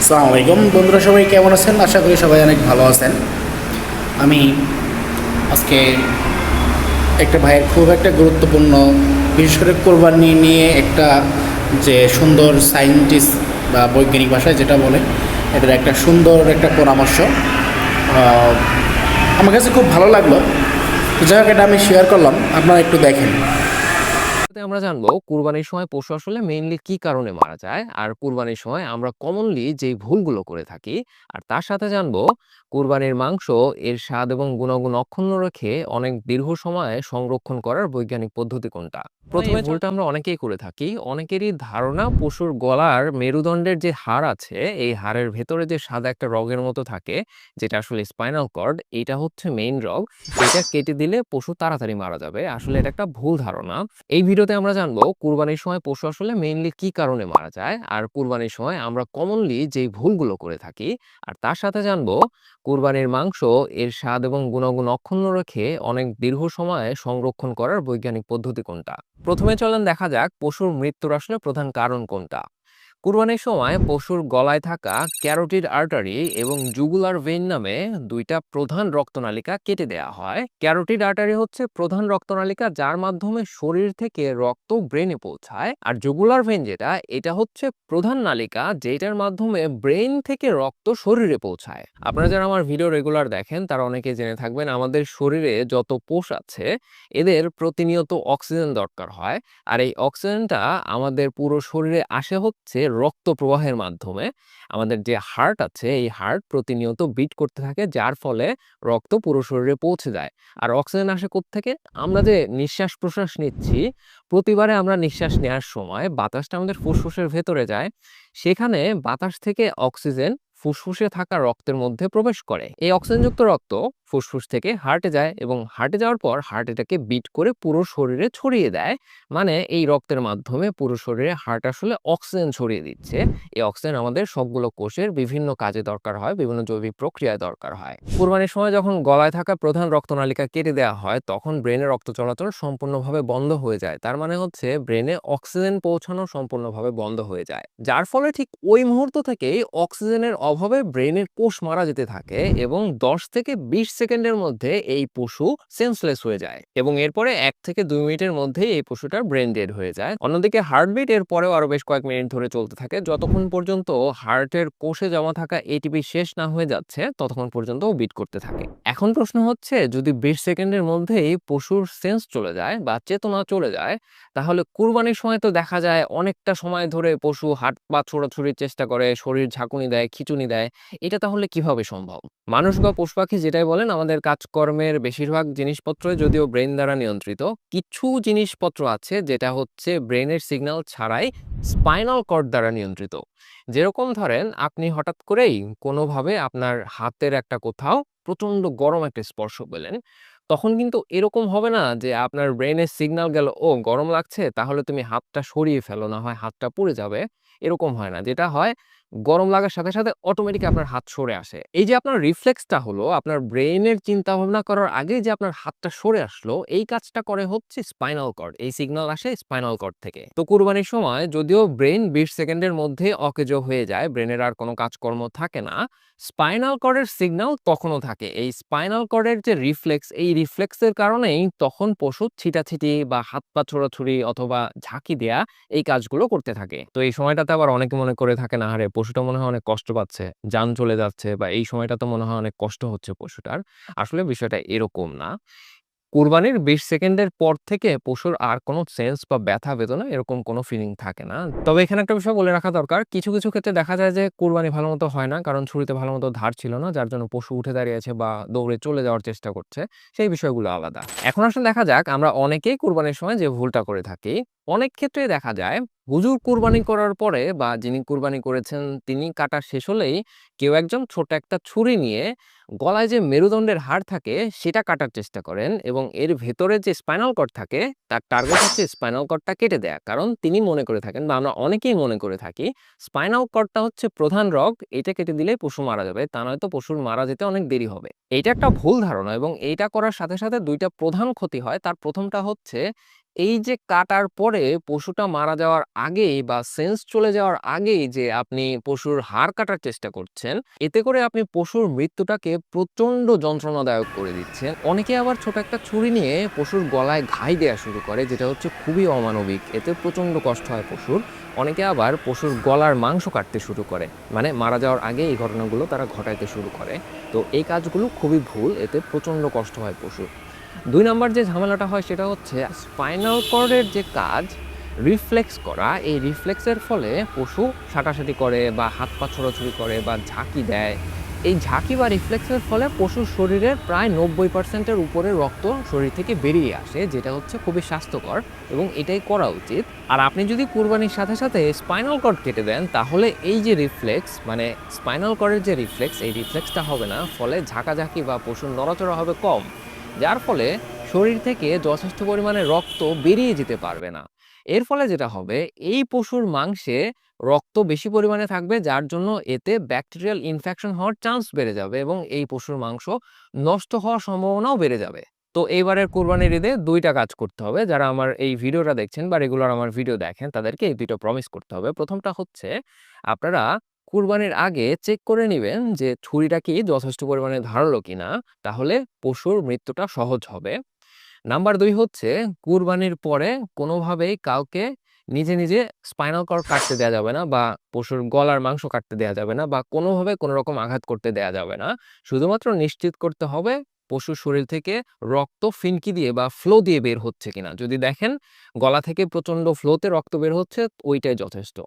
আসসালামু আলাইকুম। বন্ধুরা সবাই কেমন আছেন? আশা করি সবাই অনেক ভালো আছেন। আমি আজকে একটা ভাইয়ের খুব একটা গুরুত্বপূর্ণ, বিশেষ করে কোরবানি নিয়ে একটা যে সুন্দর সায়েন্টিস্ট বা বৈজ্ঞানিক ভাষায় যেটা বলে এটার একটা সুন্দর একটা পরামর্শ। আমার কাছে খুব ভালো লাগল। যাই হোক, এটা আমি শেয়ার করলাম। আপনারা একটু দেখেন। আমরা জানব কুরবানির সময় পশু আসলে মেইনলি কি কারণে মারা যায়? আর কুরবানির সময় আমরা কমনলি যে ভুলগুলো করে থাকি, আর তার সাথে জানব কুরবানির মাংস এর স্বাদ এবং গুণাগুণ অক্ষুণ্ণ রেখে অনেক দীর্ঘ সময়ে সংরক্ষণ করার বৈজ্ঞানিক পদ্ধতি কোনটা? প্রথমে ভুলটা আমরা অনেকেই করে থাকি। অনেকেরই ধারণা পশুর গলার মেরুদণ্ডের যে হাড় আছে এই হাড়ের ভেতরে যে সাদা একটা রগের মতো থাকে যেটা আসলে স্পাইনাল কর্ড এটা হচ্ছে মেইন রগ। এটা কেটে দিলে পশু তাড়াতাড়ি মারা যাবে। আসলে এটা একটা ভুল ধারণা। এই ভিডিওতে আমরা জানব কুরবানির সময় পশু আসলে মেইনলি কি কারণে মারা যায়? আর কুরবানির সময় আমরা কমনলি যেই ভুলগুলো করে থাকি আর তার সাথে জানব কুরবানির মাংস এর স্বাদ এবং গুণাগুণ অক্ষুণ্ণ রেখে অনেক দীর্ঘ সময়ে সংরক্ষণ করার বৈজ্ঞানিক পদ্ধতি কোনটা? প্রথমে চলেন দেখা যাক পশুর মৃত্যুর আসলে প্রধান কারণ কোনটা। কুরবানির সময় পশুর গলায় থাকা ক্যারোটিড আর্টারি এবং জুগুলার ভেন নামে দুইটা প্রধান রক্তনালিকা কেটে দেয়া হয়। ক্যারোটিড আর্টারি হচ্ছে প্রধান রক্তনালিকা যার মাধ্যমে শরীর থেকে রক্ত ব্রেনে পৌঁছায়। আর জুগুলার ভেন যেটা, এটা হচ্ছে প্রধান নালিকা যেটার মাধ্যমে ব্রেন থেকে রক্ত শরীরে পৌঁছায়। আপনারা যারা আমার ভিডিও রেগুলার দেখেন, তারা অনেকে জেনে থাকবেন আমাদের শরীরে যত কোষ আছে, এদের প্রতিনিয়ত অক্সিজেন দরকার হয়। আর এই অক্সিজেনটা আমাদের পুরো শরীরে আসে হচ্ছে রক্ত প্রবাহের মাধ্যমে আমাদের যে হার্ট আছে, এই হার্ট প্রতিনিয়ত বিট করতে থাকে, যার ফলে রক্ত পুরো শরীরে পৌঁছে যায়। আর অক্সিজেন আসে থেকে আমরা যে নিঃশ্বাস প্রশ্বাস নিচ্ছি, প্রতিবারে আমরা নিঃশ্বাস নেওয়ার সময় বাতাসটা আমাদের ফুসফুসের ভেতরে যায়, সেখানে বাতাস থেকে অক্সিজেন ফুসফুসে থাকা রক্তের মধ্যে প্রবেশ করে। এই অক্সিজেনযুক্ত রক্ত ফুসফুস থেকে হার্টে যায় এবং হার্টে যাওয়ার পর হার্ট এটাকে বিট করে পুরো শরীরে ছড়িয়ে দেয়। মানে এই রক্তের মাধ্যমে পুরো শরীরে হার্ট আসলে অক্সিজেন ছড়িয়ে দিচ্ছে। এই অক্সিজেন আমাদের সবগুলো কোষের বিভিন্ন কাজে দরকার হয়, বিভিন্ন জৈবিক প্রক্রিয়ায় দরকার হয়। কুরবানির সময় যখন গলায় থাকা প্রধান রক্তনালিকা কেটে দেওয়া হয়, তখন ব্রেনে রক্ত চলাচল সম্পূর্ণভাবে বন্ধ হয়ে যায়। তার মানে হচ্ছে ব্রেনে অক্সিজেন পৌঁছানো সম্পূর্ণভাবে বন্ধ হয়ে যায়। যার ফলে ঠিক ওই মুহূর্ত থেকেই অক্সিজেনের অভাবে ব্রেনের কোষ মারা যেতে থাকে এবং দশ থেকে বিশ সেকেন্ডের মধ্যে এই পশু সেন্সলেস হয়ে যায় এবং এরপরে এক থেকে দুই মিনিটের মধ্যে এই পশুটার ব্রেন ডেড হয়ে যায়। অন্যদিকে হার্টবিট এর পরেও আরও বেশ কয়েক মিনিট ধরে চলতে থাকে। যতক্ষণ পর্যন্ত হার্টের কোষে জমা থাকা এটিপি শেষ না হয়ে যাচ্ছে, ততক্ষণ পর্যন্ত বিট করতে থাকে। এখন প্রশ্ন হচ্ছে, যদি বিশ সেকেন্ডের মধ্যেই পশুর সেন্স চলে যায় বা চেতনা চলে যায়, তাহলে কুরবানির সময় তো দেখা যায় অনেকটা সময় ধরে পশু হাট পা ছোড়াছুড়ির চেষ্টা করে, শরীর ঝাঁকুনি দেয়, খিচুনি দেয়। এটা তাহলে কীভাবে সম্ভব? মানুষ বা পশু পাখি যেটাই বলেন, আমাদের কাজকর্মের বেশিরভাগ জিনিসপত্রই যদিও ব্রেন দ্বারা নিয়ন্ত্রিত, কিছু জিনিসপত্র আছে যেটা হচ্ছে ব্রেনের সিগন্যাল ছাড়াই স্পাইনাল কর্ড দ্বারা নিয়ন্ত্রিত। যেরকম ধরেন, আপনি হঠাৎ করেই কোনোভাবে আপনার হাতের একটা কোথাও প্রচণ্ড গরম একটা স্পর্শ পেলেন, তখন কিন্তু এরকম হবে না যে আপনার ব্রেনের সিগন্যাল গেল, ও, গরম লাগছে, তাহলে তুমি হাতটা সরিয়ে ফেলো, না হয় হাতটা পুড়ে যাবে। এরকম হয় না। যেটা হয় গরম লাগার সাথে সাথে অটোমেটিক আপনার হাত সরে আসে। এই যে আপনার রিফ্লেক্সটা হলো, আপনার ব্রেনের চিন্তা ভাবনা করার আগে যে আপনার হাতটা সরে আসলো, এই কাজটা করে হচ্ছে স্পাইনাল কর্ড এই সিগন্যাল আসে স্পাইনাল কর্ড থেকে। তো কুরবানির সময় যদিও ব্রেন বিশ সেকেন্ডের মধ্যে অকেজো হয়ে যায় ব্রেনের আর কোনো কাজকর্ম থাকে না স্পাইনাল কর্ডের সিগন্যাল তখনও থাকে। এই স্পাইনাল কর্ডের যে রিফ্লেক্স এই রিফ্লেক্সের কারণেই তখন পশু ছিটাছিটি বা হাত পা ছোড়াছুড়ি অথবা ঝাঁকি দেয়া এই কাজগুলো করতে থাকে। তো এই সময়টাতে আবার অনেকে মনে করে থাকে না হারে পশুটা মনে হয় অনেক কষ্ট পাচ্ছে, যান চলে যাচ্ছে বা এই সময়টা তো মনে হয় অনেক কষ্ট হচ্ছে পশুটার। আসলে বিষয়টা এরকম না। কুরবানির বিশ সেকেন্ডের পর থেকে পশুর আর কোনো সেন্স বা ব্যথা, বেদনা এরকম কোনো ফিলিং থাকে না। তবে এখানে একটা বিষয় বলে রাখা দরকার, কিছু কিছু ক্ষেত্রে দেখা যায় যে কোরবানি ভালো মতো হয় না, কারণ ছুরিতে ভালো মতো ধার ছিল না, যার জন্য পশু উঠে দাঁড়িয়েছে বা দৌড়ে চলে যাওয়ার চেষ্টা করছে, সেই বিষয়গুলো আলাদা। এখন আসলে দেখা যাক, আমরা অনেকেই কোরবানির সময় যে ভুলটা করে থাকি, অনেক ক্ষেত্রে দেখা যায় হুজুর কুরবানি করার পরে বা যিনি কুরবানি করেছেন, তিনি কাটা শেষ হলেই কেউ একজন ছোট একটা ছুরি নিয়ে গলায় যে মেরুদণ্ডের হাড় থাকে, সেটা কাটার চেষ্টা করেন এবং এর ভেতরে যে স্পাইনাল কর্ড থাকে, তার টার্গেট হচ্ছে স্পাইনাল কর্ডটা কেটে দেয়া। কারণ তিনি মনে করে থাকেন বা আমরা অনেকেই মনে করে থাকি, স্পাইনাল কর্ডটা হচ্ছে প্রধান রগ, এটা কেটে দিলেই পশু মারা যাবে, তা নয়তো পশুর মারা যেতে অনেক দেরি হবে। এইটা একটা ভুল ধারণা এবং এইটা করার সাথে সাথে দুইটা প্রধান ক্ষতি হয়। তার প্রথমটা হচ্ছে এই যে কাটার পরে পশুটা মারা যাওয়ার আগেই বা সেন্স চলে যাওয়ার আগেই যে আপনি পশুর হাড় কাটার চেষ্টা করছেন, এতে করে আপনি পশুর মৃত্যুটাকে প্রচণ্ড যন্ত্রণাদায়ক করে দিচ্ছেন। অনেকে আবার ছোট একটা ছুরি নিয়ে পশুর গলায় ঘাই দেওয়া শুরু করে, যেটা হচ্ছে খুবই অমানবিক। এতে প্রচণ্ড কষ্ট হয় পশুর। অনেকে আবার পশুর গলার মাংস কাটতে শুরু করে। মানে মারা যাওয়ার আগে এই ঘটনাগুলো তারা ঘটাইতে শুরু করে। তো এই কাজগুলো খুবই ভুল, এতে প্রচণ্ড কষ্ট হয় পশুর। দুই নম্বর যে ঝামেলাটা হয় সেটা হচ্ছে স্পাইনাল কর্ডের যে কাজ, রিফ্লেক্স করা, এই রিফ্লেক্সের ফলে পশু সাটাসাটি করে বা হাত পা ছোড়াছুড়ি করে বা ঝাঁকি দেয়। এই ঝাঁকি বা রিফ্লেক্সের ফলে পশুর শরীরের প্রায় নব্বই পার্সেন্টের উপরে রক্ত শরীর থেকে বেরিয়ে আসে, যেটা হচ্ছে খুবই স্বাস্থ্যকর এবং এটাই করা উচিত। আর আপনি যদি কুরবানির সাথে সাথে স্পাইনাল কর্ড কেটে দেন, তাহলে এই যে রিফ্লেক্স মানে স্পাইনাল কর্ডের যে রিফ্লেক্স, এই রিফ্লেক্সটা হবে না, ফলে ঝাঁকাঝাঁকি বা পশুর নড়াচড়া হবে কম। যার ফলে শরীর থেকে যথেষ্ট পরিমাণে রক্ত বেরিয়ে যেতে পারবে না। এর ফলে যেটা হবে, এই পশুর মাংসে রক্ত বেশি পরিমাণে থাকবে, যার জন্য এতে ব্যাকটেরিয়াল ইনফেকশন হওয়ার চান্স বেড়ে যাবে এবং এই পশুর মাংস নষ্ট হওয়ার সম্ভাবনাও বেড়ে যাবে। তো এইবারের কোরবানির ঈদে দুইটা কাজ করতে হবে। যারা আমার এই ভিডিওটা দেখছেন বা রেগুলার আমার ভিডিও দেখেন, তাদেরকে এই দুটো প্রমিস করতে হবে। প্রথমটা হচ্ছে, আপনারা কুরবানির আগে চেক করে নেবেন যে ছুরিটা কি যথেষ্ট পরিমাণে ধারালো কিনা, তাহলে পশুর মৃত্যুটা সহজ হবে। নাম্বার দুই হচ্ছে, কুরবানির পরে কোনোভাবেই কাউকে নিজে নিজে স্পাইনাল কর্ড কাটতে দেওয়া যাবে না বা পশুর গলার মাংস কাটতে দেওয়া যাবে না বা কোনোভাবে কোনো রকম আঘাত করতে দেওয়া যাবে না। শুধুমাত্র নিশ্চিত করতে হবে পশুর শরীর থেকে রক্ত ফিনকি দিয়ে বা ফ্লো দিয়ে বের হচ্ছে কিনা। যদি দেখেন গলা থেকে প্রচণ্ড ফ্লোতে রক্ত বের হচ্ছে, ওইটাই যথেষ্ট।